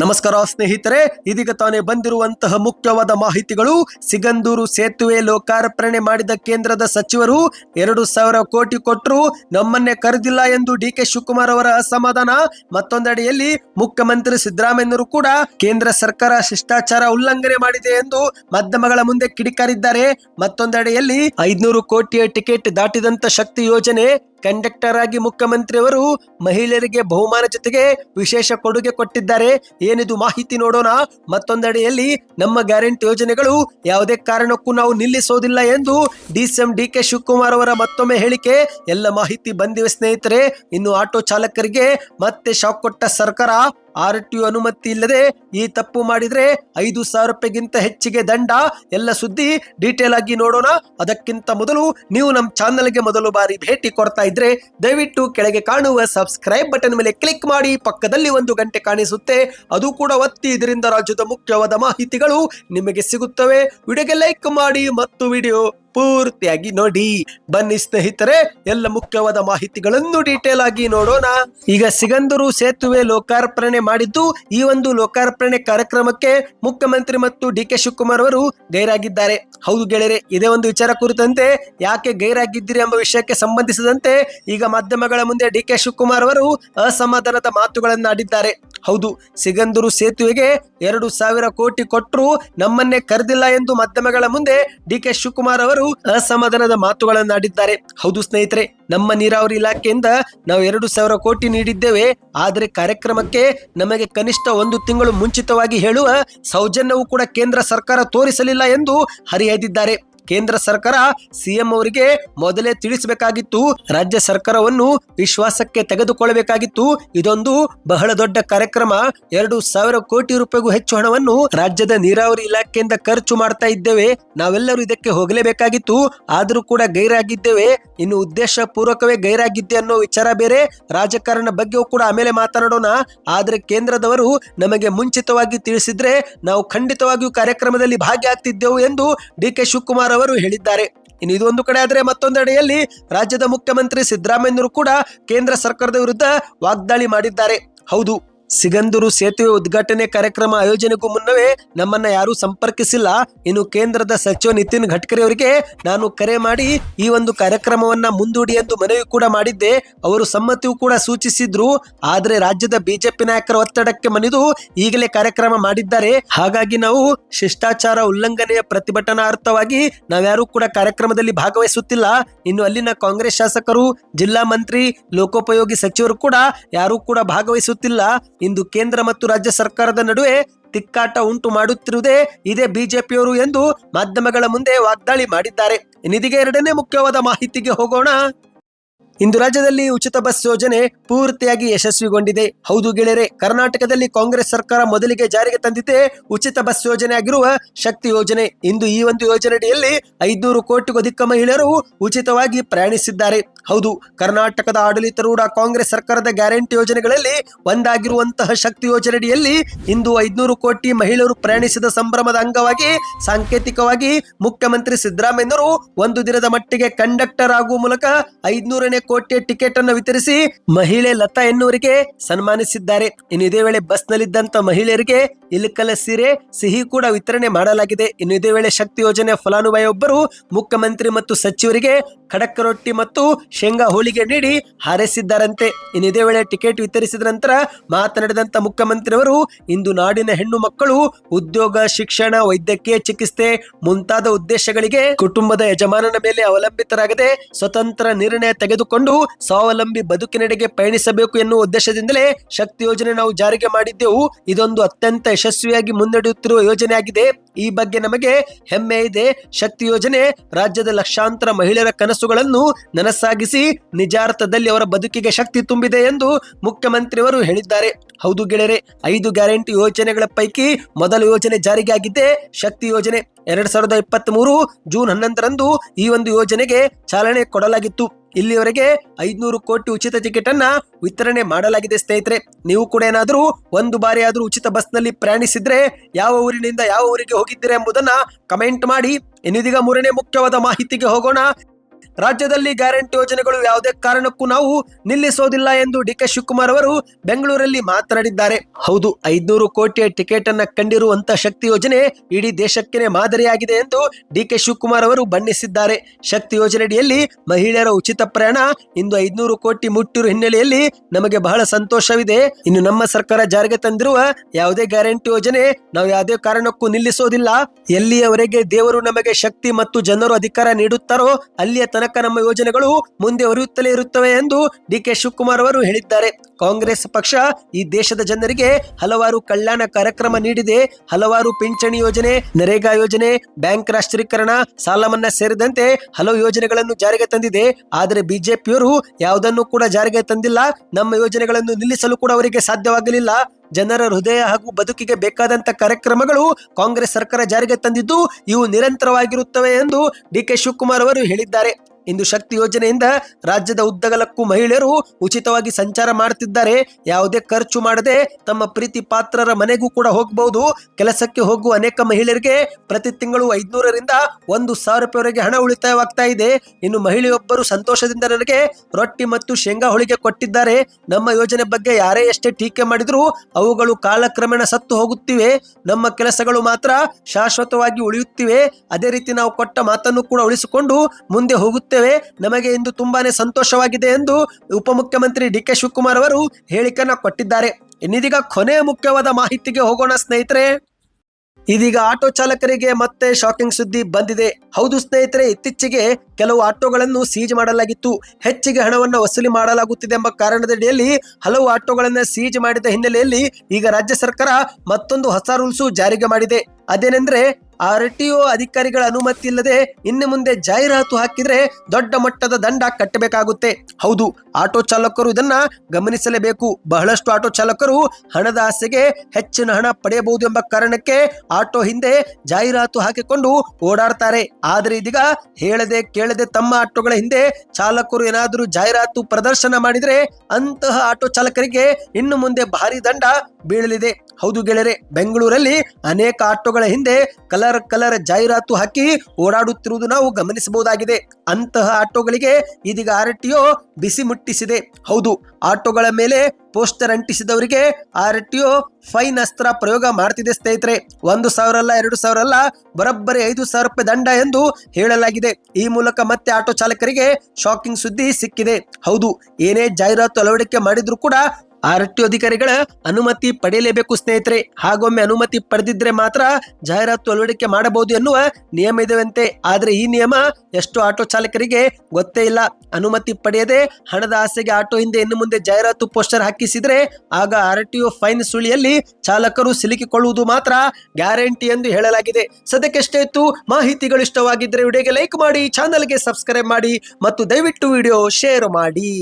ನಮಸ್ಕಾರ ಸ್ನೇಹಿತರೆ, ಇದೀಗ ತಾನೇ ಬಂದಿರುವಂತಹ ಮುಖ್ಯವಾದ ಮಾಹಿತಿಗಳು. ಸಿಗಂದೂರು ಸೇತುವೆ ಲೋಕಾರ್ಪಣೆ ಮಾಡಿದ ಕೇಂದ್ರದ ಸಚಿವರು ಎರಡು ಸಾವಿರ ಕೋಟಿ ಕೊಟ್ಟರು ನಮ್ಮನ್ನೇ ಕರೆದಿಲ್ಲ ಎಂದು ಡಿ ಕೆ ಶಿವಕುಮಾರ್ ಅವರ ಅಸಮಾಧಾನ. ಮತ್ತೊಂದೆಡೆಯಲ್ಲಿ ಮುಖ್ಯಮಂತ್ರಿ ಸಿದ್ದರಾಮಯ್ಯನವರು ಕೂಡ ಕೇಂದ್ರ ಸರ್ಕಾರ ಶಿಷ್ಟಾಚಾರ ಉಲ್ಲಂಘನೆ ಮಾಡಿದೆ ಎಂದು ಮಾಧ್ಯಮಗಳ ಮುಂದೆ ಕಿಡಿಕಾರಿದ್ದಾರೆ. ಮತ್ತೊಂದೆಡೆಯಲ್ಲಿ ಐದ್ನೂರು ಕೋಟಿಯ ಟಿಕೆಟ್ ದಾಟಿದಂತ ಶಕ್ತಿ ಯೋಜನೆ ಕಂಡಕ್ಟರ್ ಆಗಿ ಮುಖ್ಯಮಂತ್ರಿಯವರು ಮಹಿಳೆಯರಿಗೆ ಬಹುಮಾನ ಜೊತೆಗೆ ವಿಶೇಷ ಕೊಡುಗೆ ಕೊಟ್ಟಿದ್ದಾರೆ. ಏನಿದು ಮಾಹಿತಿ ನೋಡೋಣ. ಮತ್ತೊಂದೆಡೆಯಲ್ಲಿ ನಮ್ಮ ಗ್ಯಾರಂಟಿ ಯೋಜನೆಗಳು ಯಾವುದೇ ಕಾರಣಕ್ಕೂ ನಾವು ನಿಲ್ಲಿಸೋದಿಲ್ಲ ಎಂದು ಡಿಸಿಎಂ ಡಿ ಕೆ ಶಿವಕುಮಾರ್ ಅವರ ಮತ್ತೊಮ್ಮೆ ಹೇಳಿಕೆ. ಎಲ್ಲ ಮಾಹಿತಿ ಬಂದಿವೆ ಸ್ನೇಹಿತರೆ. ಇನ್ನು ಆಟೋ ಚಾಲಕರಿಗೆ ಮತ್ತೆ ಶಾಕ್ ಕೊಟ್ಟ ಸರ್ಕಾರ ಆರ್ ಟಿ ಅನುಮತಿ ಇಲ್ಲದೆ ಈ ತಪ್ಪು ಮಾಡಿದ್ರೆ ಐದು ಸಾವಿರ ರೂಪಾಯಿಗಿಂತ ಹೆಚ್ಚಿಗೆ ದಂಡ. ಎಲ್ಲ ಸುದ್ದಿ ಡೀಟೇಲ್ ಆಗಿ ನೋಡೋಣ. ಅದಕ್ಕಿಂತ ಮೊದಲು ನೀವು ನಮ್ಮ ಚಾನಲ್ಗೆ ಮೊದಲು ಬಾರಿ ಭೇಟಿ ಕೊಡ್ತಾ ಇದ್ರೆ ದಯವಿಟ್ಟು ಕೆಳಗೆ ಕಾಣುವ ಸಬ್ಸ್ಕ್ರೈಬ್ ಬಟನ್ ಮೇಲೆ ಕ್ಲಿಕ್ ಮಾಡಿ. ಪಕ್ಕದಲ್ಲಿ ಒಂದು ಗಂಟೆ ಕಾಣಿಸುತ್ತೆ. ಅದು ಕೂಡ ಒತ್ತಿ. ಇದರಿಂದ ರಾಜ್ಯದ ಮುಖ್ಯವಾದ ಮಾಹಿತಿಗಳು ನಿಮಗೆ ಸಿಗುತ್ತವೆ. ವಿಡಿಯೋಗೆ ಲೈಕ್ ಮಾಡಿ. ಮತ್ತು ವಿಡಿಯೋ ಪೂರ್ತಿಯಾಗಿ ನೋಡಿ. ಬನ್ನಿ ಸ್ನೇಹಿತರೆ, ಎಲ್ಲ ಮುಖ್ಯವಾದ ಮಾಹಿತಿಗಳನ್ನು ಡೀಟೇಲ್ ಆಗಿ ನೋಡೋಣ. ಈಗ ಸಿಗಂದೂರು ಸೇತುವೆ ಲೋಕಾರ್ಪಣೆ ಮಾಡಿದ್ದು, ಈ ಒಂದು ಲೋಕಾರ್ಪಣೆ ಕಾರ್ಯಕ್ರಮಕ್ಕೆ ಮುಖ್ಯಮಂತ್ರಿ ಮತ್ತು ಡಿ ಕೆ ಶಿವಕುಮಾರ್ ಅವರು ಗೈರಾಗಿದ್ದಾರೆ ಹೌದು ಗೆಳೆಯರೆ, ಇದೇ ಒಂದು ವಿಚಾರ ಕುರಿತಂತೆ ಯಾಕೆ ಗೈರಾಗಿದ್ದೀರಿ ಎಂಬ ವಿಷಯಕ್ಕೆ ಸಂಬಂಧಿಸಿದಂತೆ ಈಗ ಮಾಧ್ಯಮಗಳ ಮುಂದೆ ಡಿ ಕೆ ಶಿವಕುಮಾರ್ ಅವರು ಅಸಮಾಧಾನದ ಮಾತುಗಳನ್ನು ಆಡಿದ್ದಾರೆ. ಹೌದು, ಸಿಗಂದೂರು ಸೇತುವೆಗೆ ಎರಡು ಸಾವಿರ ಕೋಟಿ ಕೊಟ್ಟರು ನಮ್ಮನ್ನೇ ಕರೆದಿಲ್ಲ ಎಂದು ಮಾಧ್ಯಮಗಳ ಮುಂದೆ ಡಿ ಕೆ ಶಿವಕುಮಾರ್ ಅವರು ಅಸಮಾಧಾನದ ಮಾತುಗಳನ್ನಾಡಿದ್ದಾರೆ ಹೌದು ಸ್ನೇಹಿತರೆ ನಮ್ಮ ನೀರಾವರಿ ಇಲಾಖೆಯಿಂದ ನಾವು ಎರಡು ಸಾವಿರ ಕೋಟಿ ನೀಡಿದ್ದೇವೆ. ಆದರೆ ಕಾರ್ಯಕ್ರಮಕ್ಕೆ ನಮಗೆ ಕನಿಷ್ಠ ಒಂದು ತಿಂಗಳು ಮುಂಚಿತವಾಗಿ ಹೇಳುವ ಸೌಜನ್ಯವೂ ಕೂಡ ಕೇಂದ್ರ ಸರ್ಕಾರ ತೋರಿಸಲಿಲ್ಲ ಎಂದು ಹರಿಹಾಯ್ದಿದ್ದಾರೆ. ಕೇಂದ್ರ ಸರ್ಕಾರ ಸಿಎಂ ಅವರಿಗೆ ಮೊದಲೇ ತಿಳಿಸಬೇಕಾಗಿತ್ತು. ರಾಜ್ಯ ಸರ್ಕಾರವನ್ನು ವಿಶ್ವಾಸಕ್ಕೆ ತೆಗೆದುಕೊಳ್ಳಬೇಕಾಗಿತ್ತು. ಇದೊಂದು ಬಹಳ ದೊಡ್ಡ ಕಾರ್ಯಕ್ರಮ. ಎರಡು ಸಾವಿರ ಕೋಟಿ ರೂಪಾಯಿಗೂ ಹೆಚ್ಚು ಹಣವನ್ನು ರಾಜ್ಯದ ನೀರಾವರಿ ಇಲಾಖೆಯಿಂದ ಖರ್ಚು ಮಾಡ್ತಾ ಇದ್ದೇವೆ. ನಾವೆಲ್ಲರೂ ಇದಕ್ಕೆ ಹೋಗಲೇಬೇಕಾಗಿತ್ತು. ಆದರೂ ಕೂಡ ಗೈರಾಗಿದ್ದೇವೆ. ಇನ್ನು ಉದ್ದೇಶ ಪೂರ್ವಕವೇ ಗೈರಾಗಿದ್ದೆ ಅನ್ನೋ ವಿಚಾರ ಬೇರೆ. ರಾಜಕಾರಣ ಬಗ್ಗೆಯೂ ಕೂಡ ಆಮೇಲೆ ಮಾತನಾಡೋಣ. ಆದ್ರೆ ಕೇಂದ್ರದವರು ನಮಗೆ ಮುಂಚಿತವಾಗಿ ತಿಳಿಸಿದ್ರೆ ನಾವು ಖಂಡಿತವಾಗಿಯೂ ಕಾರ್ಯಕ್ರಮದಲ್ಲಿ ಭಾಗಿಯಾಗ್ತಿದ್ದೆವು ಎಂದು ಡಿ ಕೆ ಶಿವಕುಮಾರ್ ಅವರು ಹೇಳಿದ್ದಾರೆ. ಇನ್ನು ಇದು ಒಂದು ಕಡೆ ಆದರೆ ಮತ್ತೊಂದೆಡೆಯಲ್ಲಿ ರಾಜ್ಯದ ಮುಖ್ಯಮಂತ್ರಿ ಸಿದ್ದರಾಮಯ್ಯನವರು ಕೂಡ ಕೇಂದ್ರ ಸರ್ಕಾರದ ವಿರುದ್ಧ ವಾಗ್ದಾಳಿ ಮಾಡಿದ್ದಾರೆ. ಹೌದು. ಸಿಗಂದೂರು ಸೇತುವೆ ಉದ್ಘಾಟನೆ ಕಾರ್ಯಕ್ರಮ ಆಯೋಜನೆಗೂ ಮುನ್ನವೇ ನಮ್ಮನ್ನ ಯಾರೂ ಸಂಪರ್ಕಿಸಿಲ್ಲ. ಇನ್ನು ಕೇಂದ್ರದ ಸಚಿವ ನಿತಿನ್ ಗಡ್ಕರಿ ಅವರಿಗೆ ನಾನು ಕರೆ ಮಾಡಿ ಈ ಒಂದು ಕಾರ್ಯಕ್ರಮವನ್ನ ಮುಂದೂಡಿ ಎಂದು ಮನವಿ ಕೂಡ ಮಾಡಿದ್ದೆ. ಅವರು ಸಮ್ಮತಿಯೂ ಕೂಡ ಸೂಚಿಸಿದ್ರು. ಆದರೆ ರಾಜ್ಯದ ಬಿಜೆಪಿ ನಾಯಕರ ಒತ್ತಡಕ್ಕೆ ಮನಿದು ಈಗಲೇ ಕಾರ್ಯಕ್ರಮ ಮಾಡಿದ್ದಾರೆ. ಹಾಗಾಗಿ ನಾವು ಶಿಷ್ಟಾಚಾರ ಉಲ್ಲಂಘನೆಯ ಪ್ರತಿಭಟನಾರ್ಥವಾಗಿ ನಾವ್ಯಾರೂ ಕೂಡ ಕಾರ್ಯಕ್ರಮದಲ್ಲಿ ಭಾಗವಹಿಸುತ್ತಿಲ್ಲ. ಇನ್ನು ಅಲ್ಲಿನ ಕಾಂಗ್ರೆಸ್ ಶಾಸಕರು, ಜಿಲ್ಲಾ ಮಂತ್ರಿ, ಲೋಕೋಪಯೋಗಿ ಸಚಿವರು ಕೂಡ ಯಾರೂ ಕೂಡ ಭಾಗವಹಿಸುತ್ತಿಲ್ಲ. ಇಂದು ಕೇಂದ್ರ ಮತ್ತು ರಾಜ್ಯ ಸರ್ಕಾರದ ನಡುವೆ ತಿಕ್ಕಾಟ ಉಂಟು ಮಾಡುತ್ತಿರುವುದೇ ಇದೇ ಬಿಜೆಪಿಯವರು ಎಂದು ಮಾಧ್ಯಮಗಳ ಮುಂದೆ ವಾಗ್ದಾಳಿ ಮಾಡಿದ್ದಾರೆ. ನಿಧಿಗೆ ಎರಡನೇ ಮುಖ್ಯವಾದ ಮಾಹಿತಿಗೆ ಹೋಗೋಣ. ಇಂದು ರಾಜ್ಯದಲ್ಲಿ ಉಚಿತ ಬಸ್ ಯೋಜನೆ ಪೂರ್ತಿಯಾಗಿ ಯಶಸ್ವಿಗೊಂಡಿದೆ. ಹೌದು ಗೆಳೆಯರೆ, ಕರ್ನಾಟಕದಲ್ಲಿ ಕಾಂಗ್ರೆಸ್ ಸರ್ಕಾರ ಮೊದಲಿಗೆ ಜಾರಿಗೆ ತಂದಿದ್ದೇ ಉಚಿತ ಬಸ್ ಯೋಜನೆ ಆಗಿರುವ ಶಕ್ತಿ ಯೋಜನೆ. ಇಂದು ಈ ಒಂದು ಯೋಜನೆಯಡಿಯಲ್ಲಿ ಐದುನೂರು ಕೋಟಿಗೂ ಅಧಿಕ ಮಹಿಳೆಯರು ಉಚಿತವಾಗಿ ಪ್ರಯಾಣಿಸಿದ್ದಾರೆ. ಹೌದು, ಕರ್ನಾಟಕದ ಆಡಳಿತಾರೂಢ ಕಾಂಗ್ರೆಸ್ ಸರ್ಕಾರದ ಗ್ಯಾರಂಟಿ ಯೋಜನೆಗಳಲ್ಲಿ ಒಂದಾಗಿರುವಂತಹ ಶಕ್ತಿ ಯೋಜನೆಯಡಿಯಲ್ಲಿ ಇಂದು ಐದುನೂರು ಕೋಟಿ ಮಹಿಳೆಯರು ಪ್ರಯಾಣಿಸಿದ ಸಂಭ್ರಮದ ಅಂಗವಾಗಿ ಸಾಂಕೇತಿಕವಾಗಿ ಮುಖ್ಯಮಂತ್ರಿ ಸಿದ್ದರಾಮಯ್ಯನವರು ಒಂದು ದಿನದ ಮಟ್ಟಿಗೆ ಕಂಡಕ್ಟರ್ ಆಗುವ ಮೂಲಕ ಐದ್ನೂರನೇ ಕೋಟಿಯ ಟಿಕೆಟ್ ಅನ್ನು ವಿತರಿಸಿ ಮಹಿಳೆ ಲತಾ ಎನ್ನುವರಿಗೆ ಸನ್ಮಾನಿಸಿದ್ದಾರೆ. ಇನ್ನು ಇದೇ ವೇಳೆ ಬಸ್ ನಲ್ಲಿದ್ದಂತ ಮಹಿಳೆಯರಿಗೆ ಇಲಕಲ ಸೀರೆ, ಸಿಹಿ ಕೂಡ ವಿತರಣೆ ಮಾಡಲಾಗಿದೆ. ಇನ್ನು ಇದೇ ವೇಳೆ ಶಕ್ತಿ ಯೋಜನೆ ಫಲಾನುಭವಿಯೊಬ್ಬರು ಮುಖ್ಯಮಂತ್ರಿ ಮತ್ತು ಸಚಿವರಿಗೆ ಖಡಕ್ ರೊಟ್ಟಿ ಮತ್ತು ಶೇಂಗಾ ಹೋಳಿಗೆ ನೀಡಿ ಹಾರೈಸಿದ್ದಾರಂತೆ. ಇನ್ನು ಇದೇ ವೇಳೆ ಟಿಕೆಟ್ ವಿತರಿಸಿದ ನಂತರ ಮಾತನಾಡಿದಂತ ಮುಖ್ಯಮಂತ್ರಿಯವರು, ಇಂದು ನಾಡಿನ ಹೆಣ್ಣು ಮಕ್ಕಳು ಉದ್ಯೋಗ, ಶಿಕ್ಷಣ, ವೈದ್ಯಕೀಯ ಚಿಕಿತ್ಸೆ ಮುಂತಾದ ಉದ್ದೇಶಗಳಿಗೆ ಕುಟುಂಬದ ಯಜಮಾನನ ಮೇಲೆ ಅವಲಂಬಿತರಾಗದೆ ಸ್ವತಂತ್ರ ನಿರ್ಣಯ ತೆಗೆದುಕೊಂಡು ಸ್ವಾವಲಂಬಿ ಬದುಕಿನೆಡೆಗೆ ಪಯಣಿಸಬೇಕು ಎನ್ನುವ ಉದ್ದೇಶದಿಂದಲೇ ಶಕ್ತಿ ಯೋಜನೆ ನಾವು ಜಾರಿಗೆ ಮಾಡಿದ್ದೆವು. ಇದೊಂದು ಅತ್ಯಂತ ಯಶಸ್ವಿಯಾಗಿ ಮುನ್ನಡೆಯುತ್ತಿರುವ ಯೋಜನೆಯಾಗಿದೆ. ಈ ಬಗ್ಗೆ ನಮಗೆ ಹೆಮ್ಮೆ ಇದೆ. ಶಕ್ತಿ ಯೋಜನೆ ರಾಜ್ಯದ ಲಕ್ಷಾಂತರ ಮಹಿಳೆಯರ ಕನಸುಗಳನ್ನು ನನಸಾಗಿಸಿ ನಿಜಾರ್ಥದಲ್ಲಿ ಅವರ ಬದುಕಿಗೆ ಶಕ್ತಿ ತುಂಬಿದೆ ಎಂದು ಮುಖ್ಯಮಂತ್ರಿಯವರು ಹೇಳಿದ್ದಾರೆ. ಹೌದು ಗೆಳೆಯರೆ, ಐದು ಗ್ಯಾರಂಟಿ ಯೋಜನೆಗಳ ಪೈಕಿ ಮೊದಲ ಯೋಜನೆ ಜಾರಿಗೆ ಆಗಿದ್ದೆ ಶಕ್ತಿ ಯೋಜನೆ. ಎರಡ್ ಸಾವಿರದ ಇಪ್ಪತ್ತ್ ಮೂರು ಜೂನ್ ಹನ್ನೊಂದರಂದು ಈ ಒಂದು ಯೋಜನೆಗೆ ಚಾಲನೆ ಕೊಡಲಾಗಿತ್ತು. ಇಲ್ಲಿಯವರೆಗೆ ಐದುನೂರು ಕೋಟಿ ಉಚಿತ ಟಿಕೆಟ್ ಅನ್ನ ವಿತರಣೆ ಮಾಡಲಾಗಿದೆ ಸ್ನೇಹಿತರೆ. ನೀವು ಕೂಡ ಏನಾದರೂ ಒಂದು ಬಾರಿ ಆದರೂ ಉಚಿತ ಬಸ್ನಲ್ಲಿ ಪ್ರಯಾಣಿಸಿದ್ರೆ ಯಾವ ಊರಿನಿಂದ ಯಾವ ಊರಿಗೆ ಹೋಗಿದ್ದೀರಾ ಎಂಬುದನ್ನ ಕಮೆಂಟ್ ಮಾಡಿ. ಇನ್ನಿದೀಗ ಮೂರನೇ ಮುಖ್ಯವಾದ ಮಾಹಿತಿಗೆ ಹೋಗೋಣ. ರಾಜ್ಯದಲ್ಲಿ ಗ್ಯಾರಂಟಿ ಯೋಜನೆಗಳು ಯಾವುದೇ ಕಾರಣಕ್ಕೂ ನಾವು ನಿಲ್ಲಿಸೋದಿಲ್ಲ ಎಂದು ಡಿ ಕೆ ಶಿವಕುಮಾರ್ ಅವರು ಬೆಂಗಳೂರಲ್ಲಿ ಮಾತನಾಡಿದ್ದಾರೆ. ಹೌದು, ಐದ್ನೂರು ಕೋಟಿಯ ಟಿಕೆಟ್ ಅನ್ನ ಕಂಡಿರುವಂತ ಶಕ್ತಿ ಯೋಜನೆ ಇಡೀ ದೇಶಕ್ಕೆ ಮಾದರಿಯಾಗಿದೆ ಎಂದು ಡಿ ಕೆ ಶಿವಕುಮಾರ್ ಅವರು ಬಣ್ಣಿಸಿದ್ದಾರೆ. ಶಕ್ತಿ ಯೋಜನೆಯಡಿಯಲ್ಲಿ ಮಹಿಳೆಯರ ಉಚಿತ ಪ್ರಯಾಣ ಇಂದು ಐದ್ನೂರು ಕೋಟಿ ಮುಟ್ಟಿರುವ ಹಿನ್ನೆಲೆಯಲ್ಲಿ ನಮಗೆ ಬಹಳ ಸಂತೋಷವಿದೆ. ಇನ್ನು ನಮ್ಮ ಸರ್ಕಾರ ಜಾರಿಗೆ ತಂದಿರುವ ಯಾವುದೇ ಗ್ಯಾರಂಟಿ ಯೋಜನೆ ನಾವು ಯಾವುದೇ ಕಾರಣಕ್ಕೂ ನಿಲ್ಲಿಸೋದಿಲ್ಲ. ಎಲ್ಲಿಯವರೆಗೆ ದೇವರು ನಮಗೆ ಶಕ್ತಿ ಮತ್ತು ಜನರು ಅಧಿಕಾರ ನೀಡುತ್ತಾರೋ ಅಲ್ಲಿಯ ತನಕ ನಮ್ಮ ಯೋಜನೆಗಳು ಮುಂದೆ ಹೊರೆಯುತ್ತಲೇ ಇರುತ್ತವೆ ಎಂದು ಡಿ ಕೆ ಶಿವಕುಮಾರ್ ಅವರು ಹೇಳಿದ್ದಾರೆ. ಕಾಂಗ್ರೆಸ್ ಪಕ್ಷ ಈ ದೇಶದ ಜನರಿಗೆ ಹಲವಾರು ಕಲ್ಯಾಣ ಕಾರ್ಯಕ್ರಮ ನೀಡಿದೆ. ಹಲವಾರು ಪಿಂಚಣಿ ಯೋಜನೆ, ನರೇಗಾ ಯೋಜನೆ, ಬ್ಯಾಂಕ್ ರಾಷ್ಟ್ರೀಕರಣ, ಸಾಲ ಮನ್ನಾ ಸೇರಿದಂತೆ ಹಲವು ಯೋಜನೆಗಳನ್ನು ಜಾರಿಗೆ ತಂದಿದೆ. ಆದರೆ ಬಿಜೆಪಿಯವರು ಯಾವುದನ್ನು ಕೂಡ ಜಾರಿಗೆ ತಂದಿಲ್ಲ. ನಮ್ಮ ಯೋಜನೆಗಳನ್ನು ನಿಲ್ಲಿಸಲು ಕೂಡ ಅವರಿಗೆ ಸಾಧ್ಯವಾಗಲಿಲ್ಲ. ಜನರ ಹೃದಯ ಹಾಗೂ ಬದುಕಿಗೆ ಬೇಕಾದಂತ ಕಾರ್ಯಕ್ರಮಗಳು ಕಾಂಗ್ರೆಸ್ ಸರ್ಕಾರ ಜಾರಿಗೆ ತಂದಿದ್ದು ಇವು ನಿರಂತರವಾಗಿರುತ್ತವೆ ಎಂದು ಡಿ ಕೆ ಶಿವಕುಮಾರ್ ಅವರು ಹೇಳಿದ್ದಾರೆ. ಇಂದು ಶಕ್ತಿ ಯೋಜನೆಯಿಂದ ರಾಜ್ಯದ ಉದ್ದಗಲಕ್ಕೂ ಮಹಿಳೆಯರು ಉಚಿತವಾಗಿ ಸಂಚಾರ ಮಾಡುತ್ತಿದ್ದಾರೆ. ಯಾವುದೇ ಖರ್ಚು ಮಾಡದೆ ತಮ್ಮ ಪ್ರೀತಿ ಪಾತ್ರರ ಮನೆಗೂ ಕೂಡ ಹೋಗಬಹುದು. ಕೆಲಸಕ್ಕೆ ಹೋಗುವ ಅನೇಕ ಮಹಿಳೆಯರಿಗೆ ಪ್ರತಿ ತಿಂಗಳು ಐದ್ನೂರರಿಂದ ಒಂದು ಸಾವಿರ ರೂಪಾಯಿವರೆಗೆ ಹಣ ಉಳಿತಾಯವಾಗ್ತಾ ಇದೆ. ಇನ್ನು ಮಹಿಳೆಯೊಬ್ಬರು ಸಂತೋಷದಿಂದ ನನಗೆ ರೊಟ್ಟಿ ಮತ್ತು ಶೇಂಗಾ ಹೋಳಿಗೆ ಕೊಟ್ಟಿದ್ದಾರೆ. ನಮ್ಮ ಯೋಜನೆ ಬಗ್ಗೆ ಯಾರೇ ಎಷ್ಟೇ ಟೀಕೆ ಮಾಡಿದ್ರು ಅವುಗಳು ಕಾಲಕ್ರಮೇಣ ಸತ್ತು ಹೋಗುತ್ತಿವೆ. ನಮ್ಮ ಕೆಲಸಗಳು ಮಾತ್ರ ಶಾಶ್ವತವಾಗಿ ಉಳಿಯುತ್ತಿವೆ. ಅದೇ ರೀತಿ ನಾವು ಕೊಟ್ಟ ಮಾತನ್ನು ಕೂಡ ಉಳಿಸಿಕೊಂಡು ಮುಂದೆ ಹೋಗುತ್ತೇವೆ ನಮಗೆ ಇಂದು ತುಂಬಾನೇ ಸಂತೋಷವಾಗಿದೆ ಎಂದು ಉಪಮುಖ್ಯಮಂತ್ರಿ ಡಿ ಕೆ ಶಿವಕುಮಾರ್ ಅವರು ಹೇಳಿಕೆಯನ್ನ ಕೊಟ್ಟಿದ್ದಾರೆ. ಇನ್ನಿದೀಗ ಕೊನೆಯ ಮುಖ್ಯವಾದ ಮಾಹಿತಿಗೆ ಹೋಗೋಣ ಸ್ನೇಹಿತರೆ. ಇದೀಗ ಆಟೋ ಚಾಲಕರಿಗೆ ಮತ್ತೆ ಶಾಕಿಂಗ್ ಸುದ್ದಿ ಬಂದಿದೆ. ಹೌದು ಸ್ನೇಹಿತರೆ, ಇತ್ತೀಚೆಗೆ ಕೆಲವು ಆಟೋಗಳನ್ನು ಸೀಜ್ ಮಾಡಲಾಗಿತ್ತು. ಹೆಚ್ಚಿಗೆ ಹಣವನ್ನು ವಸೂಲಿ ಮಾಡಲಾಗುತ್ತಿದೆ ಎಂಬ ಕಾರಣದಡಿಯಲ್ಲಿ ಹಲವು ಆಟೋಗಳನ್ನು ಸೀಜ್ ಮಾಡಿದ ಹಿನ್ನೆಲೆಯಲ್ಲಿ ಈಗ ರಾಜ್ಯ ಸರ್ಕಾರ ಮತ್ತೊಂದು ಹೊಸ ರೂಲ್ಸು ಜಾರಿಗೆ ಮಾಡಿದೆ. ಅದೇನೆಂದ್ರೆ ಆರ್ ಟಿ ಒ ಅಧಿಕಾರಿಗಳ ಅನುಮತಿ ಇಲ್ಲದೆ ಇನ್ನು ಮುಂದೆ ಜಾಹೀರಾತು ಹಾಕಿದ್ರೆ ದೊಡ್ಡ ಮಟ್ಟದ ದಂಡ ಕಟ್ಟಬೇಕಾಗುತ್ತೆ. ಹೌದು, ಆಟೋ ಚಾಲಕರು ಇದನ್ನ ಗಮನಿಸಲೇಬೇಕು. ಬಹಳಷ್ಟು ಆಟೋ ಚಾಲಕರು ಹಣದ ಆಸೆಗೆ ಹೆಚ್ಚಿನ ಹಣ ಪಡೆಯಬಹುದು ಎಂಬ ಕಾರಣಕ್ಕೆ ಆಟೋ ಹಿಂದೆ ಜಾಹೀರಾತು ಹಾಕಿಕೊಂಡು ಓಡಾಡ್ತಾರೆ. ಆದರೆ ಇದೀಗ ಹೇಳದೆ ಕೇಳದೆ ತಮ್ಮ ಆಟೋಗಳ ಹಿಂದೆ ಚಾಲಕರು ಏನಾದರೂ ಜಾಹೀರಾತು ಪ್ರದರ್ಶನ ಮಾಡಿದ್ರೆ ಅಂತಹ ಆಟೋ ಚಾಲಕರಿಗೆ ಇನ್ನು ಮುಂದೆ ಭಾರಿ ದಂಡ ಬೀಳಲಿದೆ. ಹೌದು ಗೆಳೆಯರೆ, ಬೆಂಗಳೂರಲ್ಲಿ ಅನೇಕ ಆಟೋಗಳ ಹಿಂದೆ ಕಲರ್ ಕಲರ್ ಜಾಹೀರಾತು ಹಾಕಿ ಓಡಾಡುತ್ತಿರುವುದು ನಾವು ಗಮನಿಸಬಹುದಾಗಿದೆ. ಅಂತಹ ಆಟೋಗಳಿಗೆ ಇದೀಗ ಆರ್ ಟಿ ಒ ಬಿಸಿ ಮುಟ್ಟಿಸಿದೆ. ಹೌದು, ಆಟೋಗಳ ಮೇಲೆ ಪೋಸ್ಟರ್ ಅಂಟಿಸಿದವರಿಗೆ ಆರ್ ಟಿ ಒ ಫೈನ್ ಅಸ್ತ್ರ ಪ್ರಯೋಗ ಮಾಡ್ತಿದೆ ಸ್ನೇಹಿತರೆ. ಒಂದು ಸಾವಿರ ಅಲ್ಲ, ಎರಡು ಸಾವಿರ ಅಲ್ಲ, ಬರೋಬ್ಬರಿ ಐದು ಸಾವಿರ ರೂಪಾಯಿ ದಂಡ ಎಂದು ಹೇಳಲಾಗಿದೆ. ಈ ಮೂಲಕ ಮತ್ತೆ ಆಟೋ ಚಾಲಕರಿಗೆ ಶಾಕಿಂಗ್ ಸುದ್ದಿ ಸಿಕ್ಕಿದೆ. ಹೌದು, ಏನೇ ಜಾಹೀರಾತು ಅಳವಡಿಕೆ ಮಾಡಿದ್ರು ಕೂಡ ಆರ್ ಟಿ ಅಧಿಕಾರಿಗಳ ಅನುಮತಿ ಪಡೆಯಲೇಬೇಕು, ಸ್ನೇಹಿತರೆ. ಹಾಗೊಮ್ಮೆ ಅನುಮತಿ ಪಡೆದಿದ್ರೆ ಮಾತ್ರ ಜಾಹೀರಾತು ಅಳವಡಿಕೆ ಮಾಡಬಹುದು ಎನ್ನುವ ನಿಯಮ ಇದೆಯಂತೆ. ಆದರೆ ಈ ನಿಯಮ ಎಷ್ಟು ಆಟೋ ಚಾಲಕರಿಗೆ ಗೊತ್ತೇ ಇಲ್ಲ. ಅನುಮತಿ ಪಡೆಯದೆ ಹಣದ ಆಸೆಗೆ ಆಟೋ ಹಿಂದೆ ಇನ್ನು ಮುಂದೆ ಜಾಹೀರಾತು ಪೋಸ್ಟರ್ ಹಾಕಿಸಿದ್ರೆ ಆಗ ಆರ್ ಟಿ ಫೈನ್ ಸುಳಿಯಲ್ಲಿ ಚಾಲಕರು ಸಿಲುಕಿಕೊಳ್ಳುವುದು ಮಾತ್ರ ಗ್ಯಾರಂಟಿ ಎಂದು ಹೇಳಲಾಗಿದೆ. ಸದ್ಯಕ್ಕೆ ಇತ್ತು. ಮಾಹಿತಿಗಳು ಇಷ್ಟವಾಗಿದ್ದರೆ ವಿಡಿಯೋಗೆ ಲೈಕ್ ಮಾಡಿ, ಚಾನಲ್ಗೆ ಸಬ್ಸ್ಕ್ರೈಬ್ ಮಾಡಿ ಮತ್ತು ದಯವಿಟ್ಟು ವಿಡಿಯೋ ಶೇರ್ ಮಾಡಿ.